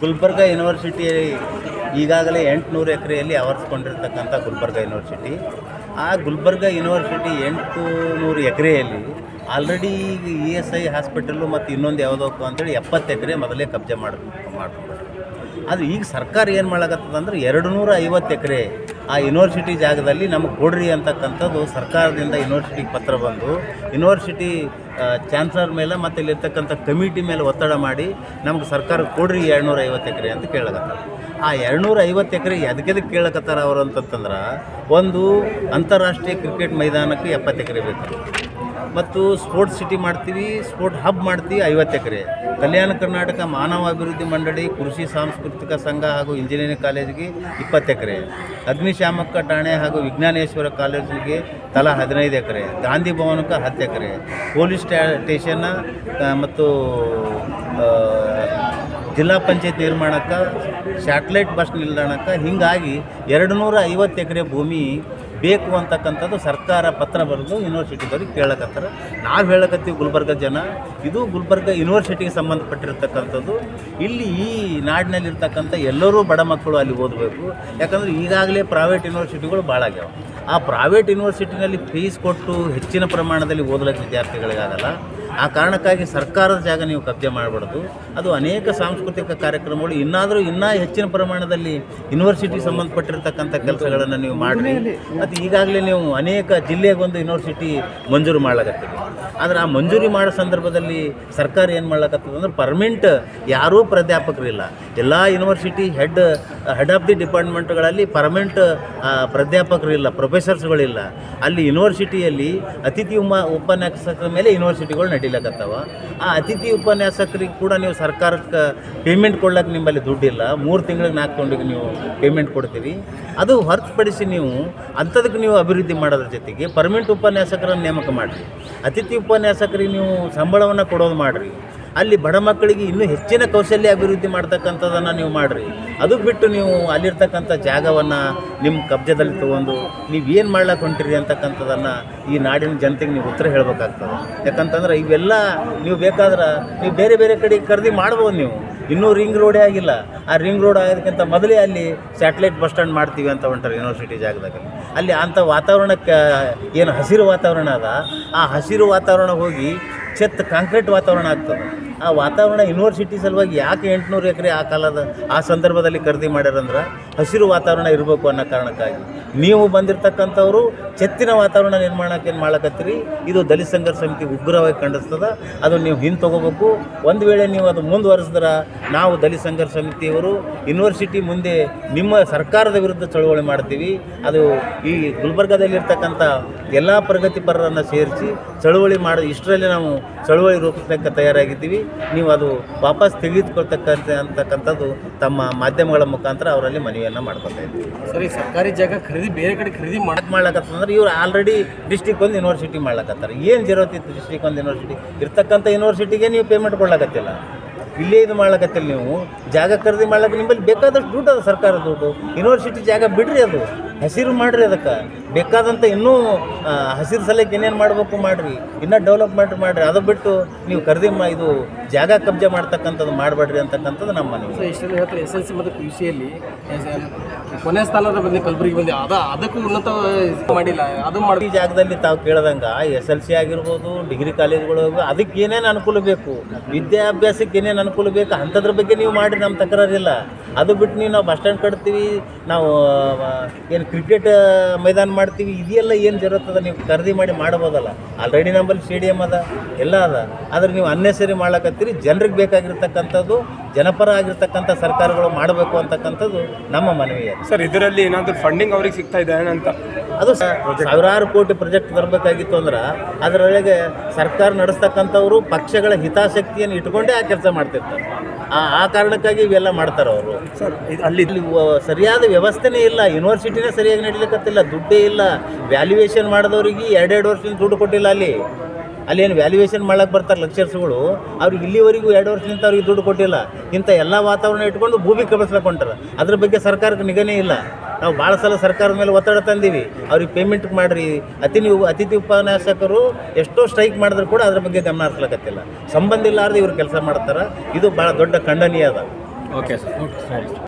Gulbarga university ಈಗಾಗಲೇ ಎಂಟುನೂರು ಎಕರೆಯಲ್ಲಿ ಆವರಿಸ್ಕೊಂಡಿರ್ತಕ್ಕಂಥ ಗುಲ್ಬರ್ಗ ಯೂನಿವರ್ಸಿಟಿ ಆ ಗುಲ್ಬರ್ಗ ಯೂನಿವರ್ಸಿಟಿ ಎಂಟು ನೂರು ಎಕರೆಯಲ್ಲಿ ಆಲ್ರೆಡಿ ಈಗ ಇ ಎಸ್ ಐ ಹಾಸ್ಪಿಟಲು ಮತ್ತು ಇನ್ನೊಂದು ಯಾವುದೋ ಅಂತೇಳಿ ಎಪ್ಪತ್ತು ಎಕರೆ ಮೊದಲೇ ಕಬ್ಜೆ ಮಾಡಿ ಮಾಡ್ಕೊಂಡ್ಬಿಟ್ರು ಅದು ಈಗ ಸರ್ಕಾರ ಏನು ಮಾಡಕತ್ತದ ಅಂದ್ರೆ ಎರಡು ನೂರ ಐವತ್ತು ಎಕರೆ ಆ ಯೂನಿವರ್ಸಿಟಿ ಜಾಗದಲ್ಲಿ ನಮಗೆ ಕೊಡ್ರಿ ಅಂತಕ್ಕಂಥದ್ದು ಸರ್ಕಾರದಿಂದ ಯೂನಿವರ್ಸಿಟಿಗೆ ಪತ್ರ ಬಂದು ಯೂನಿವರ್ಸಿಟಿ ಚಾನ್ಸಲರ್ ಮೇಲೆ ಮತ್ತು ಇಲ್ಲಿರ್ತಕ್ಕಂಥ ಕಮಿಟಿ ಮೇಲೆ ಒತ್ತಡ ಮಾಡಿ ನಮ್ಗೆ ಸರ್ಕಾರ ಕೊಡ್ರಿ ಎರಡುನೂರ ಐವತ್ತು ಎಕರೆ ಅಂತ ಕೇಳಕತ್ತಾರ. ಆ ಎರಡುನೂರ ಐವತ್ತು ಎಕರೆ ಎದಕ್ಕೆದಕ್ಕೆ ಕೇಳಕತ್ತಾರ ಅವರು ಅಂತಂತಂದ್ರೆ, ಒಂದು ಅಂತಾರಾಷ್ಟ್ರೀಯ ಕ್ರಿಕೆಟ್ ಮೈದಾನಕ್ಕೆ ಎಪ್ಪತ್ತು ಎಕರೆ ಬೇಕು. ಮತ್ತು ಸ್ಪೋರ್ಟ್ಸ್ ಸಿಟಿ ಮಾಡ್ತೀವಿ, ಸ್ಪೋರ್ಟ್ ಹಬ್ ಮಾಡ್ತೀವಿ ಐವತ್ತು ಎಕರೆ. ಕಲ್ಯಾಣ ಕರ್ನಾಟಕ ಮಾನವ ಅಭಿವೃದ್ಧಿ ಮಂಡಳಿ, ಕೃಷಿ ಸಾಂಸ್ಕೃತಿಕ ಸಂಘ ಹಾಗೂ ಇಂಜಿನಿಯರಿಂಗ್ ಕಾಲೇಜಿಗೆ ಇಪ್ಪತ್ತು ಎಕರೆ. ಅಗ್ನಿಶಾಮಕ ಠಾಣೆ ಹಾಗೂ ವಿಜ್ಞಾನೇಶ್ವರ ಕಾಲೇಜಿಗೆ ತಲಾ ಹದಿನೈದು ಎಕರೆ. ಗಾಂಧಿ ಭವನಕ್ಕೆ ಹತ್ತು ಎಕರೆ. ಪೊಲೀಸ್ ಸ್ಟೇ ಸ್ಟೇಷನ್ನ ಮತ್ತು ಜಿಲ್ಲಾ ಪಂಚಾಯತ್ ನಿರ್ಮಾಣಕ್ಕೆ, ಸ್ಯಾಟಲೈಟ್ ಬಸ್ ನಿಲ್ದಾಣಕ್ಕೆ ಹೀಗಾಗಿ ಎರಡು ನೂರ ಐವತ್ತು ಎಕರೆ ಭೂಮಿ ಬೇಕು ಅಂತಕ್ಕಂಥದ್ದು ಸರ್ಕಾರ ಪತ್ರ ಬರೆದು ಯೂನಿವರ್ಸಿಟಿದವ್ರಿಗೆ ಕೇಳಕತ್ತಾರ. ನಾವು ಹೇಳಕತ್ತೀವಿ ಗುಲ್ಬರ್ಗ ಜನ. ಇದು ಗುಲ್ಬರ್ಗ ಯೂನಿವರ್ಸಿಟಿಗೆ ಸಂಬಂಧಪಟ್ಟಿರ್ತಕ್ಕಂಥದ್ದು. ಇಲ್ಲಿ ಈ ನಾಡಿನಲ್ಲಿರ್ತಕ್ಕಂಥ ಎಲ್ಲರೂ ಬಡ ಮಕ್ಕಳು ಅಲ್ಲಿ ಓದಬೇಕು. ಯಾಕಂದರೆ ಈಗಾಗಲೇ ಪ್ರೈವೇಟ್ ಯೂನಿವರ್ಸಿಟಿಗಳು ಭಾಳ ಆಗ್ಯಾವ. ಆ ಪ್ರೈವೇಟ್ ಯೂನಿವರ್ಸಿಟಿನಲ್ಲಿ ಫೀಸ್ ಕೊಟ್ಟು ಹೆಚ್ಚಿನ ಪ್ರಮಾಣದಲ್ಲಿ ಓದಲಿಕ್ಕೆ ವಿದ್ಯಾರ್ಥಿಗಳಿಗಾಗಲ್ಲ. ಆ ಕಾರಣಕ್ಕಾಗಿ ಸರ್ಕಾರದ ಜಾಗ ನೀವು ಕಬ್ಜೆ ಮಾಡಬಾರ್ದು. ಅದು ಅನೇಕ ಸಾಂಸ್ಕೃತಿಕ ಕಾರ್ಯಕ್ರಮಗಳು, ಇನ್ನಾದರೂ ಇನ್ನೂ ಹೆಚ್ಚಿನ ಪ್ರಮಾಣದಲ್ಲಿ ಯೂನಿವರ್ಸಿಟಿ ಸಂಬಂಧಪಟ್ಟಿರ್ತಕ್ಕಂಥ ಕೆಲಸಗಳನ್ನು ನೀವು ಮಾಡಿರಿ. ಮತ್ತು ಈಗಾಗಲೇ ನೀವು ಅನೇಕ ಜಿಲ್ಲೆಗೊಂದು ಯೂನಿವರ್ಸಿಟಿ ಮಂಜೂರು ಮಾಡ್ಲಾಕತ್ತೀವಿ ಆದರೆ ಆ ಮಂಜೂರಿ ಮಾಡೋ ಸಂದರ್ಭದಲ್ಲಿ ಸರ್ಕಾರ ಏನು ಮಾಡ್ಲಕತ್ತದ ಅಂದ್ರೆ ಪರ್ಮಿಂಟ್ ಯಾರೂ ಪ್ರಾಧ್ಯಾಪಕರಿಲ್ಲ. ಎಲ್ಲ university head head of the ಡಿಪಾರ್ಟ್ಮೆಂಟ್ಗಳಲ್ಲಿ permanent ಪ್ರಾಧ್ಯಾಪಕರಿಲ್ಲ ಪ್ರೊಫೆಸರ್ಸ್ಗಳಿಲ್ಲ ಅಲ್ಲಿ ಯೂನಿವರ್ಸಿಟಿಯಲ್ಲಿ ಅತಿಥಿ ಉಮ, ಉಪನ್ಯಾಸಕರ ಮೇಲೆ ಯೂನಿವರ್ಸಿಟಿಗಳು ನಡೀಲಕತ್ತವ. ಆ ಅತಿಥಿ ಉಪನ್ಯಾಸಕರಿಗೆ ಕೂಡ ನೀವು ಸರ್ಕಾರಕ್ಕೆ ಪೇಮೆಂಟ್ ಕೊಡ್ಲಿಕ್ಕೆ ನಿಮ್ಮಲ್ಲಿ ದುಡ್ಡಿಲ್ಲ. ಮೂರು ತಿಂಗಳಿಗೆ ನಾಲ್ಕು ತಿಂಗಳಿಗೆ ನೀವು ಪೇಮೆಂಟ್ ಕೊಡ್ತೀರಿ. ಅದು ಹೊರತುಪಡಿಸಿ ನೀವು ಅಂಥದಕ್ಕೆ ನೀವು ಅಭಿವೃದ್ಧಿ ಮಾಡೋದ್ರ ಜೊತೆಗೆ ಪರ್ಮನೆಂಟ್ ಉಪನ್ಯಾಸಕರನ್ನು ನೇಮಕ ಮಾಡಿರಿ. ಅತಿಥಿ ಉಪನ್ಯಾಸಕರಿಗೆ ನೀವು ಸಂಬಳವನ್ನು ಕೊಡೋದು ಮಾಡಿರಿ. ಅಲ್ಲಿ ಬಡ ಮಕ್ಕಳಿಗೆ ಇನ್ನೂ ಹೆಚ್ಚಿನ ಕೌಶಲ್ಯ ಅಭಿವೃದ್ಧಿ ಮಾಡ್ತಕ್ಕಂಥದ್ದನ್ನು ನೀವು ಮಾಡಿರಿ. ಅದು ಬಿಟ್ಟು ನೀವು ಅಲ್ಲಿರ್ತಕ್ಕಂಥ ಜಾಗವನ್ನು ನಿಮ್ಮ ಕಬ್ಜದಲ್ಲಿ ತೊಗೊಂಡು ನೀವು ಏನು ಮಾಡ್ಲಿಕ್ಕೆ ಹೊಂಟಿರಿ ಅಂತಕ್ಕಂಥದ್ದನ್ನು ಈ ನಾಡಿನ ಜನತೆಗೆ ನೀವು ಉತ್ತರ ಹೇಳಬೇಕಾಗ್ತದೆ. ಯಾಕಂತಂದ್ರೆ ಇವೆಲ್ಲ ನೀವು ಬೇಕಾದ್ರೆ ನೀವು ಬೇರೆ ಬೇರೆ ಕಡೆ ಖರೀದಿ ಮಾಡ್ಬೋದು ನೀವು. ಇನ್ನೂ ರಿಂಗ್ ರೋಡೇ ಆಗಿಲ್ಲ. ಆ ರಿಂಗ್ ರೋಡ್ ಆಗೋದಕ್ಕಿಂತ ಮೊದಲೇ ಅಲ್ಲಿ ಸ್ಯಾಟಲೈಟ್ ಬಸ್ ಸ್ಟ್ಯಾಂಡ್ ಮಾಡ್ತೀವಿ ಅಂತ ಹೊಂಟಾರೆ ಯೂನಿವರ್ಸಿಟಿ ಜಾಗದಾಗ. ಅಲ್ಲಿ ಅಂಥ ವಾತಾವರಣಕ್ಕೆ ಏನು ಹಸಿರು ವಾತಾವರಣ ಅದ. ಆ ಹಸಿರು ವಾತಾವರಣ ಹೋಗಿ ಚೆತ್ತ ಕಾಂಕ್ರೀಟ್ ವಾತಾವರಣ ಆಗ್ತದೆ. ಆ ವಾತಾವರಣ ಯೂನಿವರ್ಸಿಟಿ ಸಲುವಾಗಿ ಯಾಕೆ ಎಂಟುನೂರು ಎಕರೆ ಆ ಕಾಲದ, ಆ ಸಂದರ್ಭದಲ್ಲಿ ಖರೀದಿ ಮಾಡ್ಯಾರಂದ್ರೆ ಹಸಿರು ವಾತಾವರಣ ಇರಬೇಕು ಅನ್ನೋ ಕಾರಣಕ್ಕಾಗಿ. ನೀವು ಬಂದಿರತಕ್ಕಂಥವ್ರು ಚೆತ್ತಿನ ವಾತಾವರಣ ನಿರ್ಮಾಣಕ್ಕೆ ಏನು ಮಾಡಕತ್ತೀರಿ? ಇದು ದಲಿತ ಸಂಘರ್ಷ ಸಮಿತಿ ಉಗ್ರವಾಗಿ ಖಂಡಿಸ್ತದ. ಅದು ನೀವು ಹಿಂದೆ ತಗೋಬೇಕು. ಒಂದು ವೇಳೆ ನೀವು ಅದು ಮುಂದುವರೆಸಿದ್ರೆ ನಾವು ದಲಿತ ಸಂಘರ್ಷ ಸಮಿತಿಯವರು ಯೂನಿವರ್ಸಿಟಿ ಮುಂದೆ ನಿಮ್ಮ ಸರ್ಕಾರದ ವಿರುದ್ಧ ಚಳುವಳಿ ಮಾಡ್ತೀವಿ. ಅದು ಈ ಗುಲ್ಬರ್ಗಾದಲ್ಲಿರ್ತಕ್ಕಂಥ ಎಲ್ಲ ಪ್ರಗತಿಪರರನ್ನು ಸೇರಿಸಿ ಚಳುವಳಿ ಮಾಡಿ, ಇಷ್ಟರಲ್ಲಿ ನಾವು ಚಳುವಳಿ ರೂಪಿಸಲಿಕ್ಕೆ ತಯಾರಾಗಿದ್ದೀವಿ. ನೀವು ಅದು ವಾಪಸ್ ತೆಗೆದುಕೊಳ್ತಕ್ಕಂಥ ಅಂತಕ್ಕಂಥದ್ದು ತಮ್ಮ ಮಾಧ್ಯಮಗಳ ಮುಖಾಂತರ ಅವರಲ್ಲಿ ಮನವಿಯನ್ನು ಮಾಡ್ಕೊತಾ ಇದ್ದೀವಿ ಸರಿ ಸರ್ಕಾರಿ ಜಾಗ ಖರೀದಿ ಬೇರೆ ಕಡೆ ಖರೀದಿ ಮಾಡೋದು ಮಾಡ್ಲಕತ್ತಂದ್ರೆ ಇವ್ರು ಆಲ್ರೆಡಿ ಡಿಸ್ಟಿಕ್ ಒಂದು ಯೂನಿವರ್ಸಿಟಿ ಮಾಡ್ಲಕತ್ತಾರೆ. ಏನು ಜೀರೋತಿತ್ತು ಡಿಸ್ಟಿಕ್ ಒಂದು ಯೂನಿವರ್ಸಿಟಿ ಇರ್ತಕ್ಕಂಥ ಯೂನಿವರ್ಸಿಟಿಗೆ ನೀವು ಪೇಮೆಂಟ್ ಕೊಡ್ಲಕತ್ತಿಲ್ಲ. ಇಲ್ಲೇ ಇದು ಮಾಡ್ಲಕತ್ತಿಲ್ಲ ನೀವು. ಜಾಗ ಖರೀದಿ ಮಾಡ್ಲಕ್ಕೆ ನಿಮ್ಮಲ್ಲಿ ಬೇಕಾದಷ್ಟು ದುಡ್ಡು ಅದು ಸರ್ಕಾರದ ದುಡ್ಡು. ಯೂನಿವರ್ಸಿಟಿ ಜಾಗ ಬಿಡ್ರಿ ಅದು. ಹಸಿರು ಮಾಡಿರಿ ಅದಕ್ಕೆ. ಬೇಕಾದಂಥ ಇನ್ನೂ ಹಸಿರು ಸಲಕ್ಕೆ ಏನೇನು ಮಾಡಬೇಕು ಮಾಡಿರಿ. ಇನ್ನೂ ಡೆವಲಪ್ಮೆಂಟ್ ಮಾಡಿರಿ. ಅದು ಬಿಟ್ಟು ನೀವು ಖರೀದಿ ಮಾ ಇದು ಜಾಗ ಕಬ್ಜೆ ಮಾಡ್ತಕ್ಕಂಥದ್ದು ಮಾಡಬೇಡ್ರಿ ಅಂತಕ್ಕಂಥದ್ದು ನಮ್ಮ ಮನವಿ. ಹೇಳ್ತಾರೆ. ಎಸ್ ಎಲ್ ಸಿ ಮತ್ತು ಪಿ ಯು ಸಿಯಲ್ಲಿ ಕೊನೆ ಸ್ಥಾನದ ಬಂದು ಕಲಬುರಗಿ ಬಂದು. ಅದ ಅದಕ್ಕೂ ಉನ್ನತ ಮಾಡಿಲ್ಲ. ಅದು ಮಾಡಿ ಈ ಜಾಗದಲ್ಲಿ ತಾವು ಕೇಳ್ದಂಗೆ ಎಸ್ ಎಲ್ ಸಿ ಆಗಿರ್ಬೋದು ಡಿಗ್ರಿ ಕಾಲೇಜ್ಗಳು ಅದಕ್ಕೆ ಏನೇನು ಅನುಕೂಲ ಬೇಕು? ವಿದ್ಯಾಭ್ಯಾಸಕ್ಕೆ ಏನೇನು ಅನುಕೂಲ ಬೇಕು? ಅಂಥದ್ರ ಬಗ್ಗೆ ನೀವು ಮಾಡಿ ನಮ್ಮ ತಕರಾರಿಲ್ಲ. ಅದು ಬಿಟ್ಟು ನೀವು ನಾವು ಬಸ್ ಸ್ಟ್ಯಾಂಡ್ ಕಟ್ತೀವಿ ನಾವು ಏನು ಕ್ರಿಕೆಟ್ ಮೈದಾನ ಮಾಡ್ತೀವಿ ಇದೆಲ್ಲ ಏನು ಜರುತ್ತದ ನೀವು ಖರೀದಿ ಮಾಡಿ ಮಾಡ್ಬೋದಲ್ಲ? ಆಲ್ರೆಡಿ ನಮ್ಮಲ್ಲಿ ಸ್ಟೇಡಿಯಮ್ ಅದ ಎಲ್ಲ ಅದ. ಆದ್ರೆ ನೀವು ಅನ್ನೆಸರಿ ಮಾಡ್ಲಕತ್ತೀರಿ ಜನರಿಗೆ ಬೇಕಾಗಿರ್ತಕ್ಕಂಥದ್ದು ಜನಪರ ಆಗಿರ್ತಕ್ಕಂಥ ಸರ್ಕಾರಗಳು ಮಾಡಬೇಕು ಅಂತಕ್ಕಂಥದ್ದು ನಮ್ಮ ಮನವಿ ಸರ್ ಇದರಲ್ಲಿ ಏನಾದರೂ ಫಂಡಿಂಗ್ ಅವ್ರಿಗೆ ಸಿಗ್ತಾ ಇದೆ ಅಂತ ಅದು ಸಾವಿರಾರು ಕೋಟಿ ಪ್ರಾಜೆಕ್ಟ್ ತರಬೇಕಾಗಿತ್ತು ಅಂದ್ರೆ ಅದರೊಳಗೆ ಸರ್ಕಾರ ನಡೆಸ್ತಕ್ಕಂಥವ್ರು ಪಕ್ಷಗಳ ಹಿತಾಸಕ್ತಿಯನ್ನು ಇಟ್ಕೊಂಡೇ ಆ ಕೆಲಸ ಮಾಡ್ತಿರ್ತಾರೆ. ಆ ಆ ಕಾರಣಕ್ಕಾಗಿ ಇವೆಲ್ಲ ಮಾಡ್ತಾರೆ ಅವರು. ಸರ್ ಅಲ್ಲಿ ಇಲ್ಲಿ ಸರಿಯಾದ ವ್ಯವಸ್ಥೆನೇ ಇಲ್ಲ. ಯೂನಿವರ್ಸಿಟಿನೇ ಸರಿಯಾಗಿ ನಡೀಲಿಕ್ಕತ್ತಿಲ್ಲ ದುಡ್ಡೇ ಇಲ್ಲ. ವ್ಯಾಲ್ಯೂಯೇಷನ್ ಮಾಡಿದವ್ರಿಗೆ ಎರಡೆರಡು ವರ್ಷದಿಂದ ದುಡ್ಡು ಕೊಟ್ಟಿಲ್ಲ ಅಲ್ಲಿ. ಅಲ್ಲಿ ಏನು ವ್ಯಾಲ್ಯೂಯೇಷನ್ ಮಾಡಕ್ಕೆ ಬರ್ತಾರೆ ಲೆಕ್ಚರ್ಸ್ಗಳು ಅವ್ರಿಗೆ ಇಲ್ಲಿವರೆಗೂ ಎರಡು ವರ್ಷದಿಂದ ಅವ್ರಿಗೆ ದುಡ್ಡು ಕೊಟ್ಟಿಲ್ಲ. ಇಂಥ ಎಲ್ಲ ವಾತಾವರಣ ಇಟ್ಕೊಂಡು ಭೂಮಿ ಕಬಸ್ಲಕ್ಕೆ ಹೊಂಟಾರ. ಅದ್ರ ಬಗ್ಗೆ ಸರ್ಕಾರಕ್ಕೆ ನಿಗನೇ ಇಲ್ಲ. ನಾವು ಭಾಳ ಸಲ ಸರ್ಕಾರದ ಮೇಲೆ ಒತ್ತಡ ತಂದೀವಿ. ಅವ್ರಿಗೆ ಪೇಮೆಂಟ್ ಮಾಡಿರಿ. ನೀವು, ಅತಿಥಿ ಉಪನ್ಯಾಸಕರು ಎಷ್ಟೋ ಸ್ಟ್ರೈಕ್ ಮಾಡಿದ್ರು ಕೂಡ ಅದ್ರ ಬಗ್ಗೆ ಗಮನ ಹರಿಸ್ಲಕತ್ತಿಲ್ಲ. ಸಂಬಂಧ ಇಲ್ಲಾರ್ದು ಇವ್ರು ಕೆಲಸ ಮಾಡ್ತಾರೆ. ಇದು ಭಾಳ ದೊಡ್ಡ ಖಂಡನೀಯ ಅದ. ಓಕೆ ಸರ್ ಓಕೆ ಸರಿ